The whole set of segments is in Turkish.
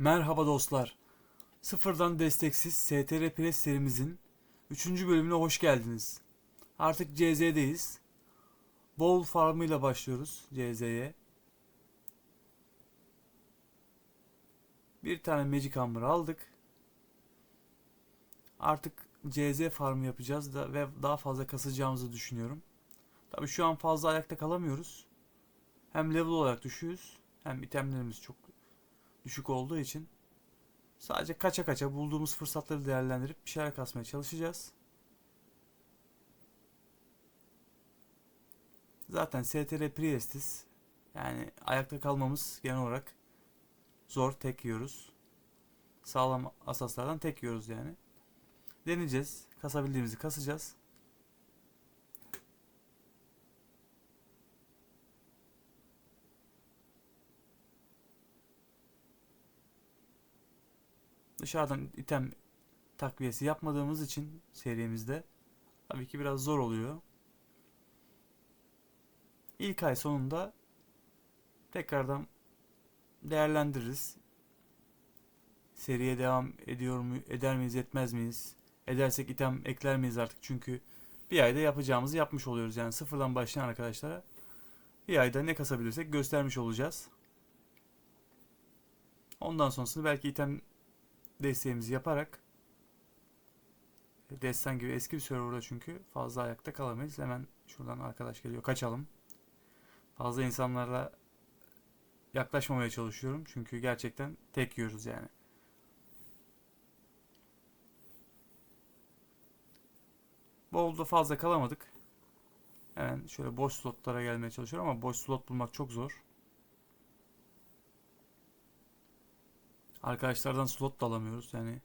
Merhaba dostlar. Sıfırdan desteksiz STR Press serimizin 3. bölümüne hoş geldiniz. Artık CZ'deyiz. Bowl Farmı ile başlıyoruz CZ'ye. Bir tane Magic Hammer aldık. Artık CZ farmı yapacağız da ve daha fazla kasacağımızı düşünüyorum. Tabii şu an fazla ayakta kalamıyoruz. Hem level olarak düşüyoruz hem itemlerimiz çok düşük olduğu için sadece kaça kaça bulduğumuz fırsatları değerlendirip bir şeyler kasmaya çalışacağız. Zaten STR Priestis yani ayakta kalmamız genel olarak zor tek yiyoruz. Sağlam asaslardan tek yiyoruz yani. Deneyeceğiz. Kasabildiğimizi kasacağız. Dışarıdan item takviyesi yapmadığımız için serimizde tabii ki biraz zor oluyor. İlk ay sonunda tekrardan değerlendiririz. Seriye devam ediyor mu, eder miyiz, etmez miyiz? Edersek item ekler miyiz artık? Çünkü bir ayda yapacağımızı yapmış oluyoruz. Yani sıfırdan başlayan arkadaşlara bir ayda ne kasabilirsek göstermiş olacağız. Ondan sonrasını belki item desteğimizi yaparak destan gibi eski bir serverda çünkü fazla ayakta kalamayız. Hemen şuradan arkadaş geliyor. Kaçalım. Fazla insanlarla yaklaşmamaya çalışıyorum. Çünkü gerçekten tek yiyoruz yani. Bowl'da fazla kalamadık. Hemen şöyle boş slotlara gelmeye çalışıyorum ama boş slot bulmak çok zor. Arkadaşlardan slot da alamıyoruz. Yani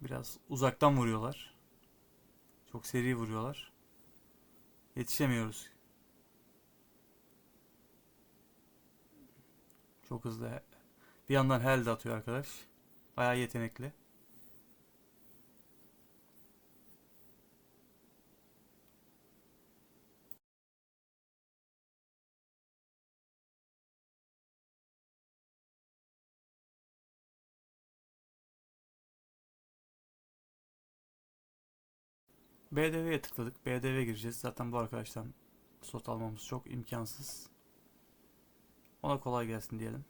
biraz uzaktan vuruyorlar. Çok seri vuruyorlar. Yetişemiyoruz. Çok hızlı. Bir yandan hel de atıyor arkadaş. Bayağı yetenekli. BDV'ye tıkladık. BDV gireceğiz. Zaten bu arkadaştan slot almamız çok imkansız. Ona kolay gelsin diyelim.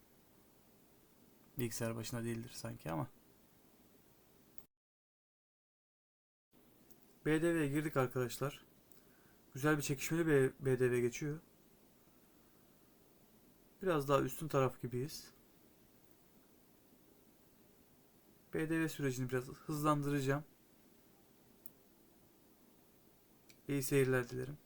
Bilgisayar başında değildir sanki ama. BDV'ye girdik arkadaşlar. Güzel bir çekişmeli bir BDV geçiyor. Biraz daha üstün taraf gibiyiz. BDV sürecini biraz hızlandıracağım. İyi seyirler dilerim.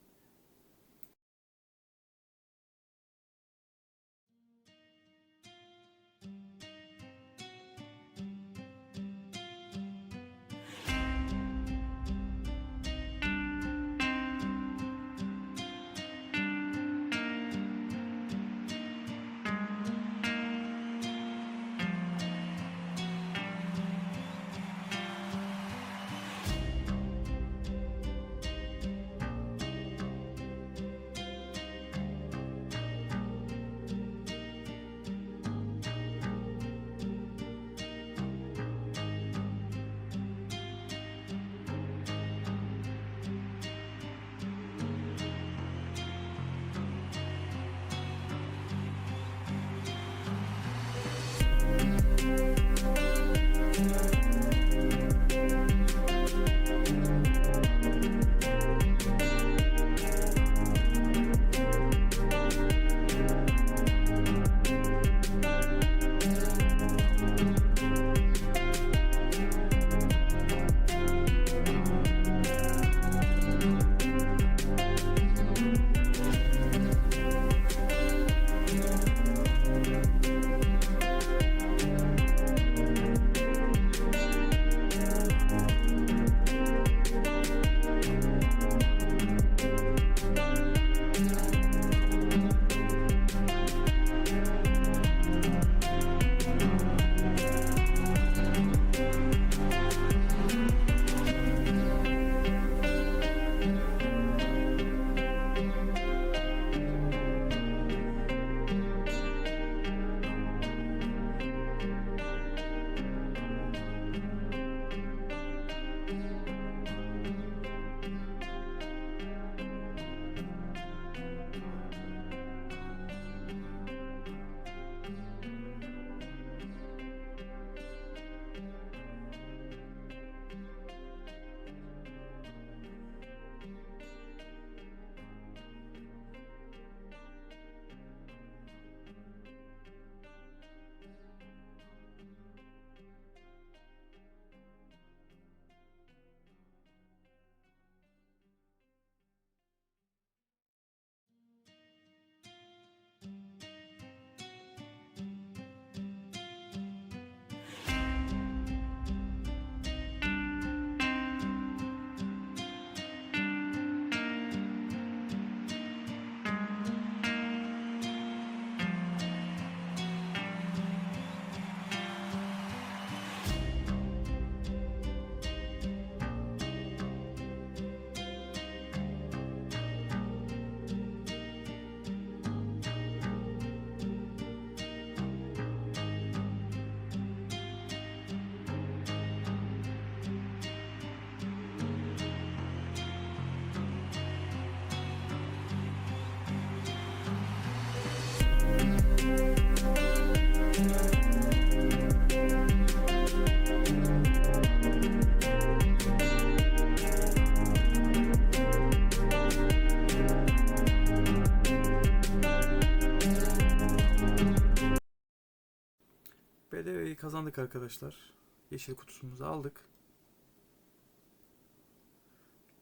Kazandık arkadaşlar. Yeşil kutusumuzu aldık.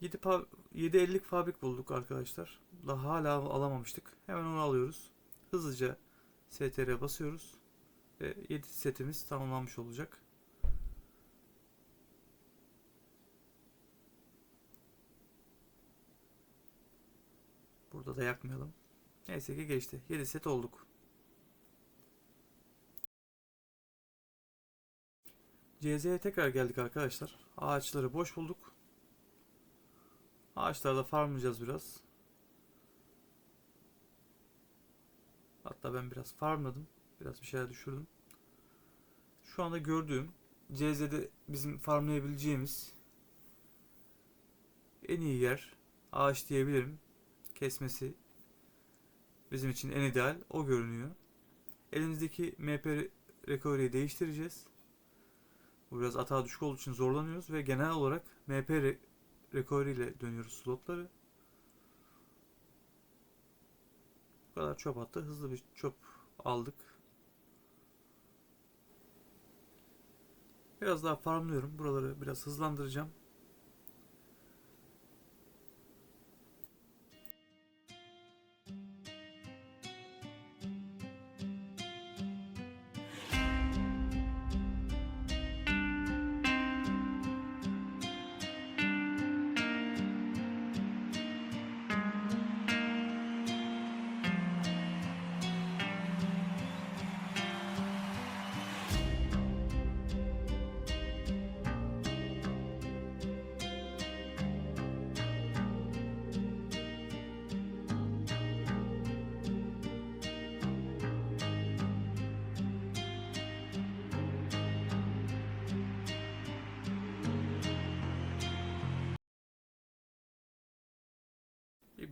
7 pa- 7.50'lik fabrik bulduk arkadaşlar. Daha hala alamamıştık. Hemen onu alıyoruz. Hızlıca STR'ye basıyoruz. Ve 7 setimiz tamamlanmış olacak. Burada da yakmayalım. Neyse ki geçti. 7 set olduk. CZ'ye tekrar geldik arkadaşlar. Ağaçları boş bulduk. Ağaçlarda farmlayacağız biraz. Hatta ben biraz farmladım. Biraz bir şeyler düşürdüm. Şu anda gördüğüm CZ'de bizim farmlayabileceğimiz en iyi yer ağaç diyebilirim. Kesmesi bizim için en ideal o görünüyor. Elimizdeki MP recovery'yi değiştireceğiz. Bu biraz atağa düşük olduğu için zorlanıyoruz ve genel olarak MP re- recovery ile dönüyoruz slotları. Bu kadar çöp attı. Hızlı bir çöp aldık. Biraz daha farmlıyorum. Buraları biraz hızlandıracağım.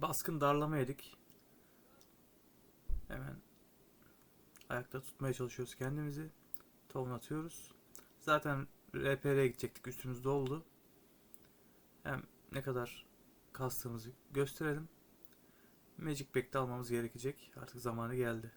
Baskın darlama yedik. Hemen ayakta tutmaya çalışıyoruz kendimizi. Tohum atıyoruz. Zaten RPR'ye gidecektik. Üstümüz doldu. Hem ne kadar kastığımızı gösterelim. Magic Pack'te almamız gerekecek. Artık zamanı geldi.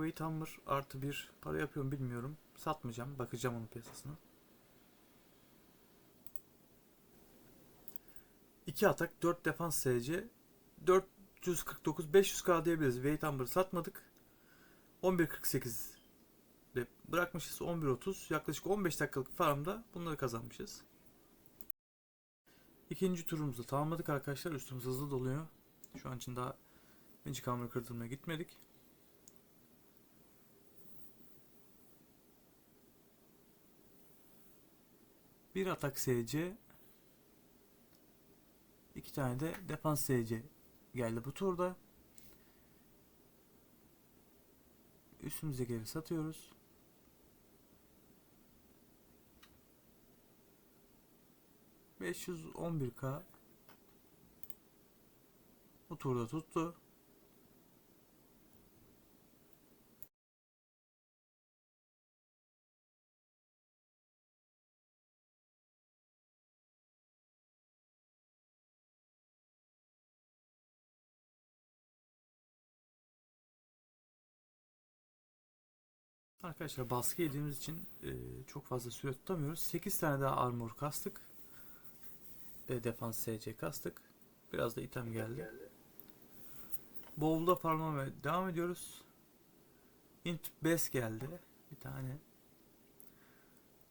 Wait Hammer artı bir para yapıyor mu bilmiyorum. Satmayacağım. Bakacağım onun piyasasına. 2 atak, 4 defans SC, 449 500k diyebiliriz. Wait Hammer'ı satmadık. 11.48 de bırakmışız. 11.30 yaklaşık 15 dakikalık farmda bunları kazanmışız. İkinci turumuzu tamamladık arkadaşlar. Üstümüz hızlı doluyor. Şu an için daha Magic Hammer kırdırmaya gitmedik. Bir atak SC, iki tane de defans SC geldi bu turda. Üstümüzdekileri satıyoruz. ...511k... ...bu turda tuttu. Arkadaşlar baskı yediğimiz için e, çok fazla süre tutamıyoruz. 8 tane daha armor kastık. E, defans SC kastık. Biraz da item geldi. Bowl'da farmlamaya devam ediyoruz. Int best geldi. Bir tane.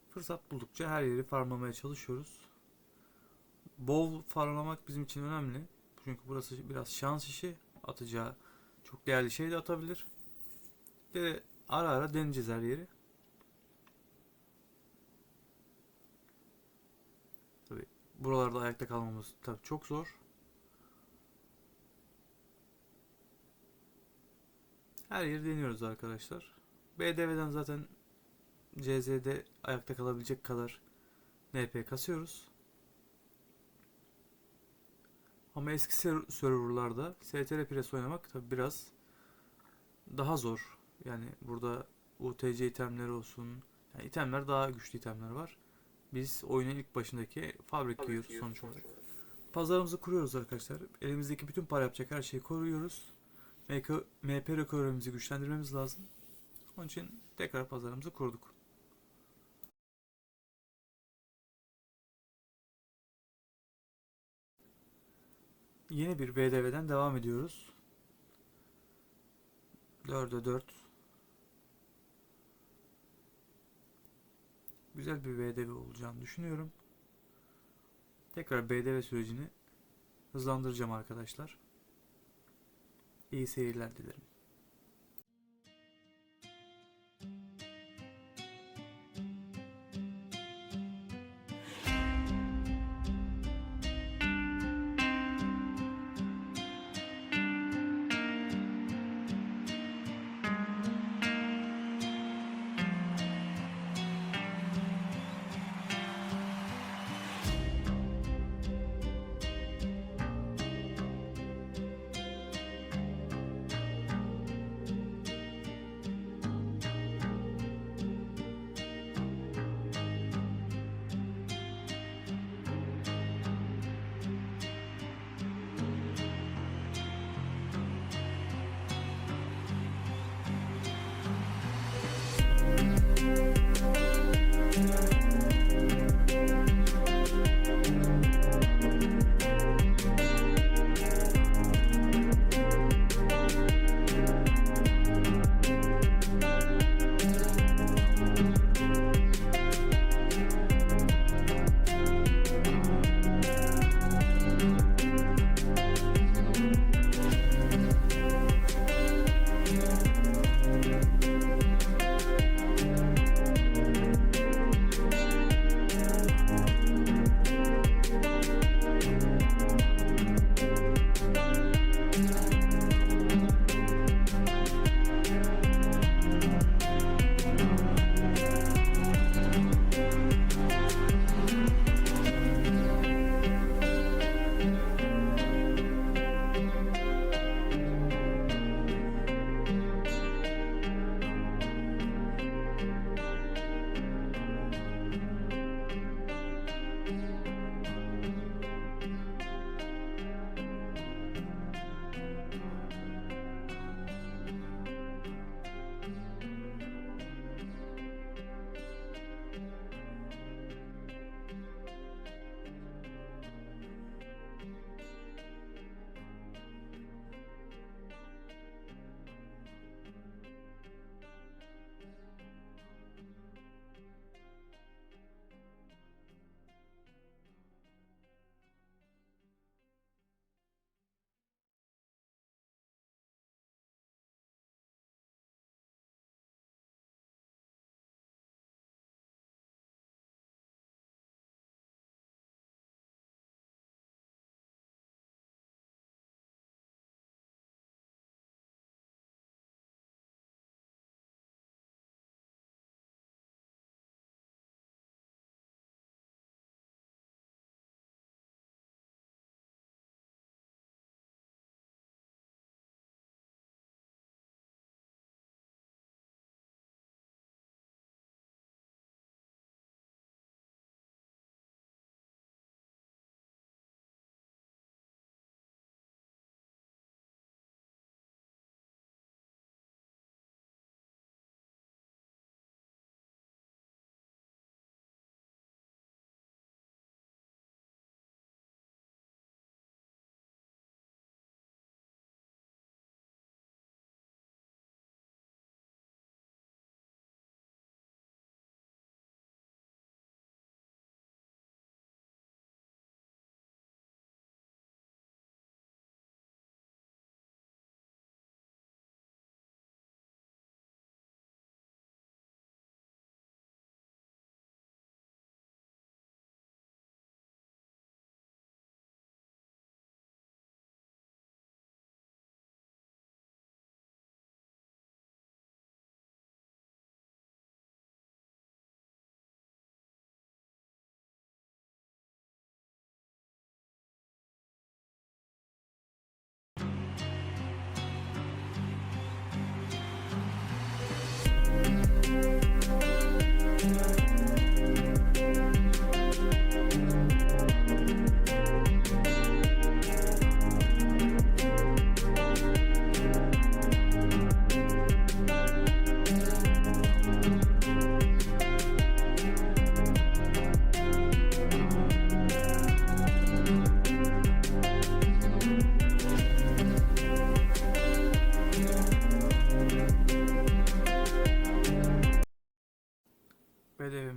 Fırsat buldukça her yeri farmlamaya çalışıyoruz. Bowl farmlamak bizim için önemli. Çünkü burası biraz şans işi. Atacağı çok değerli şey de atabilir. Bir Ara ara deneyeceğiz her yeri. Tabi buralarda ayakta kalmamız tabi çok zor. Her yeri deniyoruz arkadaşlar. BDV'den zaten CZ'de ayakta kalabilecek kadar NP kasıyoruz. Ama eski ser- serverlarda STR Press oynamak tabi biraz daha zor. Yani burada UTC itemleri olsun, Yani itemler daha güçlü itemler var. Biz oyunun ilk başındaki fabrikayı sonuç olarak. Pazarımızı kuruyoruz arkadaşlar. Elimizdeki bütün para yapacak her şeyi koruyoruz. MP rekorlarımızı güçlendirmemiz lazım. Onun için tekrar pazarımızı kurduk. Yeni bir BDV'den devam ediyoruz. 4'e 4. Güzel bir BDV olacağını düşünüyorum. Tekrar BDV sürecini hızlandıracağım arkadaşlar. İyi seyirler dilerim.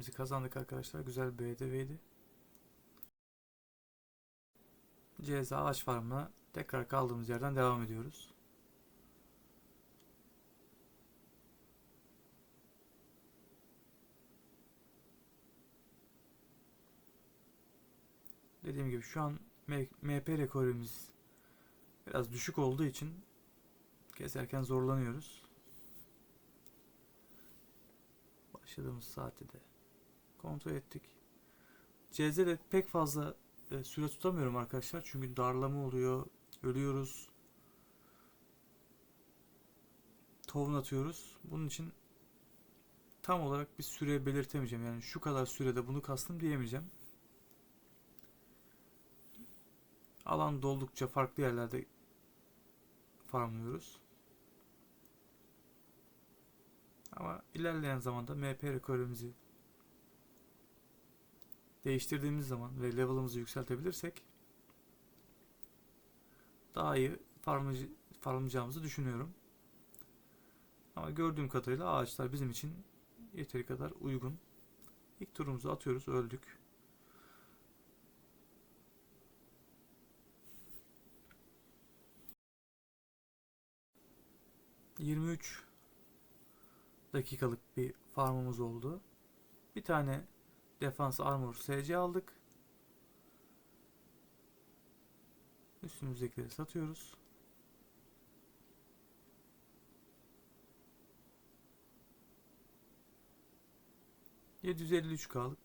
BDV'mizi kazandık arkadaşlar. Güzel bir BDV'ydi. Ceza ağaç farmına tekrar kaldığımız yerden devam ediyoruz. Dediğim gibi şu an MP rekorumuz biraz düşük olduğu için keserken zorlanıyoruz. Başladığımız saati de kontrol ettik. CZ'de pek fazla e, süre tutamıyorum arkadaşlar. Çünkü darlama oluyor. Ölüyoruz. Tohum atıyoruz. Bunun için tam olarak bir süre belirtemeyeceğim. Yani şu kadar sürede bunu kastım diyemeyeceğim. Alan doldukça farklı yerlerde farmlıyoruz. Ama ilerleyen zamanda MP rekorumuzu değiştirdiğimiz zaman ve level'ımızı yükseltebilirsek daha iyi farmlayacağımızı düşünüyorum. Ama gördüğüm kadarıyla ağaçlar bizim için yeteri kadar uygun. İlk turumuzu atıyoruz, öldük. ...23 dakikalık bir farmımız oldu. Bir tane defans armor SC aldık. Üstümüzdekileri satıyoruz. ...753K'lık...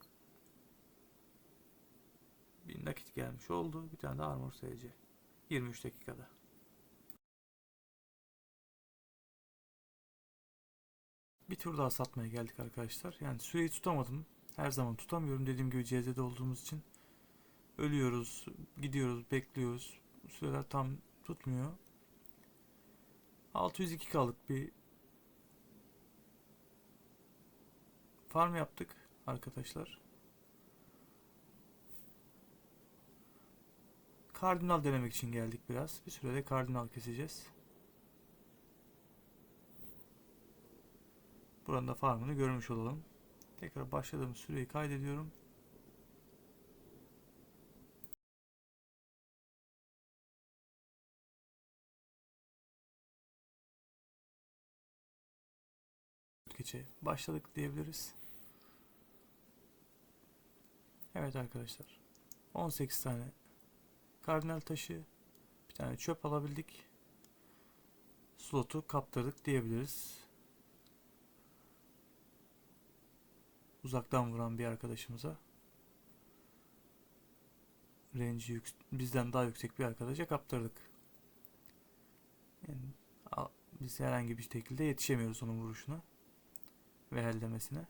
...bir nakit gelmiş oldu. Bir tane de armor SC. 23 dakikada. Bir tur daha satmaya geldik arkadaşlar. Yani süreyi tutamadım. Her zaman tutamıyorum. Dediğim gibi CZ'de olduğumuz için ölüyoruz, gidiyoruz, bekliyoruz. Süreler tam tutmuyor. 602 kalık bir farm yaptık arkadaşlar. Kardinal denemek için geldik biraz. Bir sürede kardinal keseceğiz. Buranın da farmını görmüş olalım. Tekrar başladığım süreyi kaydediyorum. Gece başladık diyebiliriz. Evet arkadaşlar. 18 tane kardinal taşı, bir tane çöp alabildik. Slotu kaptırdık diyebiliriz. Uzaktan vuran bir arkadaşımıza range'i bizden daha yüksek bir arkadaşa kaptırdık. Yani, biz herhangi bir şekilde yetişemiyoruz onun vuruşuna ve hellemesine.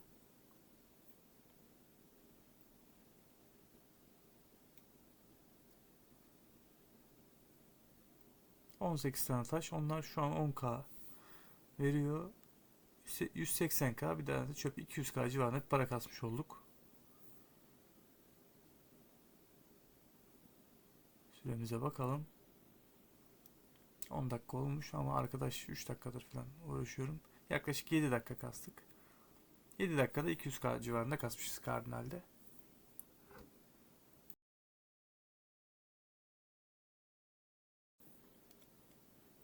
...18 tane taş. Onlar şu an 10k veriyor. 180k bir tane de çöp 200k civarında para kasmış olduk. Süremize bakalım. 10 dakika olmuş ama arkadaş 3 dakikadır falan uğraşıyorum. Yaklaşık 7 dakika kastık. 7 dakikada 200k civarında kasmışız kardinalde.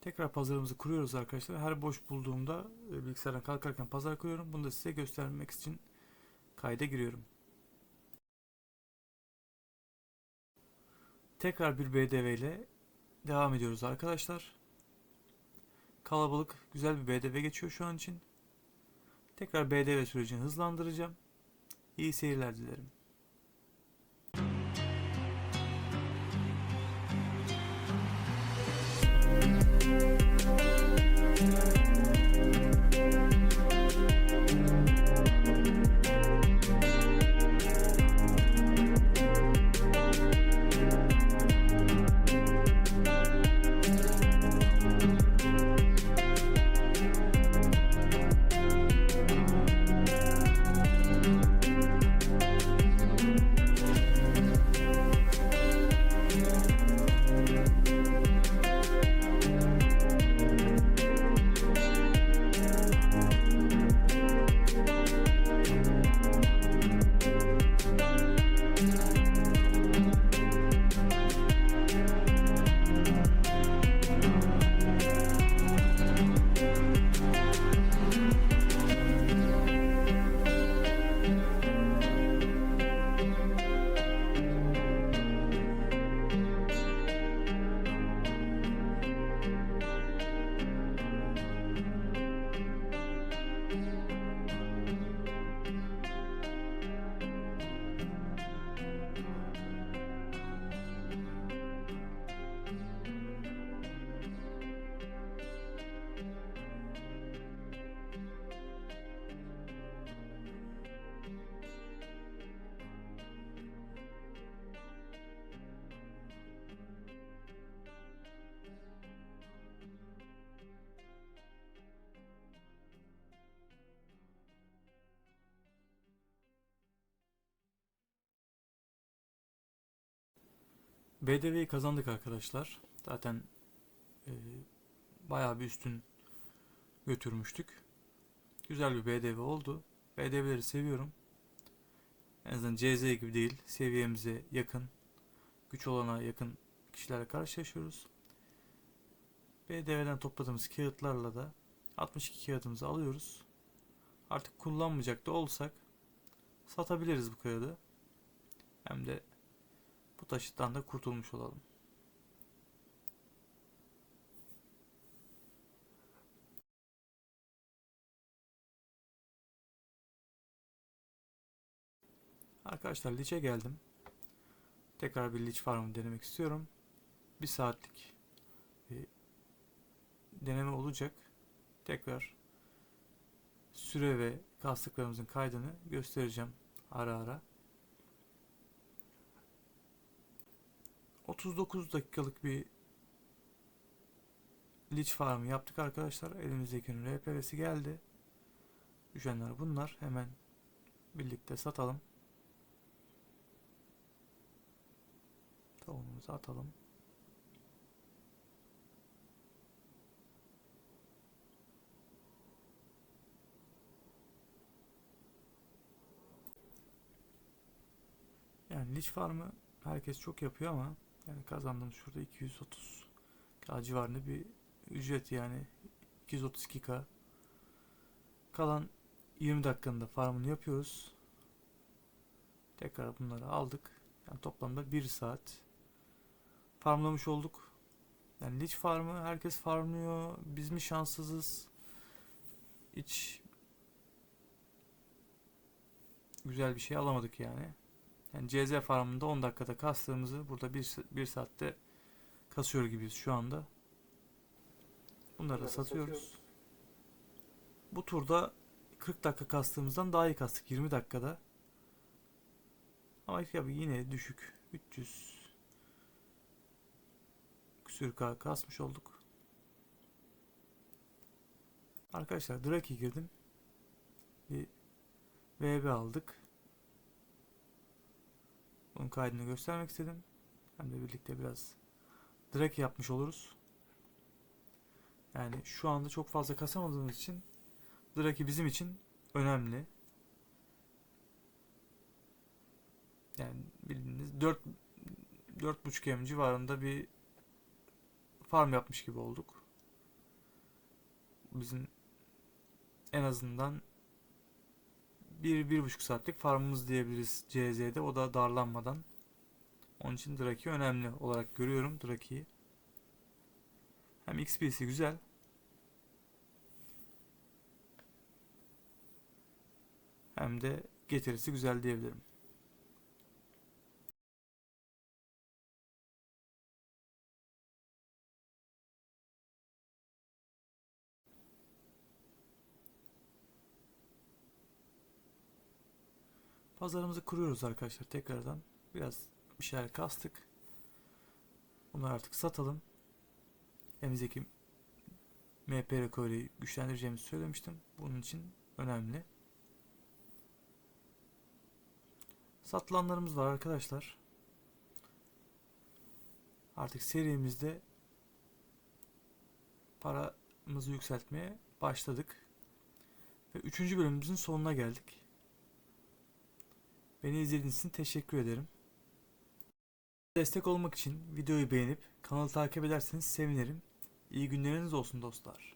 Tekrar pazarımızı kuruyoruz arkadaşlar. Her boş bulduğumda e, bilgisayardan kalkarken pazar kuruyorum. Bunu da size göstermek için kayda giriyorum. Tekrar bir BDV ile devam ediyoruz arkadaşlar. Kalabalık güzel bir BDV geçiyor şu an için. Tekrar BDV sürecini hızlandıracağım. İyi seyirler dilerim. BDV'yi kazandık arkadaşlar. Zaten e, bayağı bir üstün götürmüştük. Güzel bir BDV oldu. BDV'leri seviyorum. En azından CZ gibi değil. Seviyemize yakın, güç olana yakın kişilerle karşılaşıyoruz. BDV'den topladığımız kağıtlarla da 62 kağıdımızı alıyoruz. Artık kullanmayacak da olsak satabiliriz bu kağıdı. Hem de bu taşıttan da kurtulmuş olalım. Arkadaşlar Lich'e geldim. Tekrar bir Lich Farm'ı denemek istiyorum. Bir saatlik bir deneme olacak. Tekrar süre ve kastıklarımızın kaydını göstereceğim ara ara. 39 dakikalık bir Lich Farm'ı yaptık arkadaşlar. Elimizdeki RP'si geldi. Düşenler bunlar. Hemen birlikte satalım. Tavuğumuzu atalım. Yani Lich Farm'ı herkes çok yapıyor ama yani kazandım şurada 230 K civarında bir ücret yani 232K kalan 20 dakikanın farmını yapıyoruz. Tekrar bunları aldık. Yani toplamda 1 saat farmlamış olduk. Yani Lich farmı herkes farmlıyor. Biz mi şanssızız? Hiç güzel bir şey alamadık yani. Yani CZ farmında 10 dakikada kastığımızı burada 1, 1 saatte kasıyor gibiyiz şu anda. Bunları da satıyoruz. Bu turda 40 dakika kastığımızdan daha iyi kastık 20 dakikada. Ama tabii yine düşük. 300 küsür K kasmış olduk. Arkadaşlar Draki girdim. Bir VB aldık. Bunun kaydını göstermek istedim. Hem de birlikte biraz Draki yapmış oluruz. Yani şu anda çok fazla kasamadığımız için Draki bizim için önemli. Yani bildiğiniz 4 4.5 M civarında bir farm yapmış gibi olduk. Bizim en azından 1-1.5 saatlik farmımız diyebiliriz CZ'de. O da darlanmadan. Onun için Draki önemli olarak görüyorum Draki'yi. Hem XP'si güzel. Hem de getirisi güzel diyebilirim. Pazarımızı kuruyoruz arkadaşlar tekrardan. Biraz bir şeyler kastık. Bunları artık satalım. Elimizdeki MP rekoru güçlendireceğimizi söylemiştim. Bunun için önemli. Satılanlarımız var arkadaşlar. Artık serimizde paramızı yükseltmeye başladık. Ve üçüncü bölümümüzün sonuna geldik. Beni izlediğiniz için teşekkür ederim. Destek olmak için videoyu beğenip kanalı takip ederseniz sevinirim. İyi günleriniz olsun dostlar.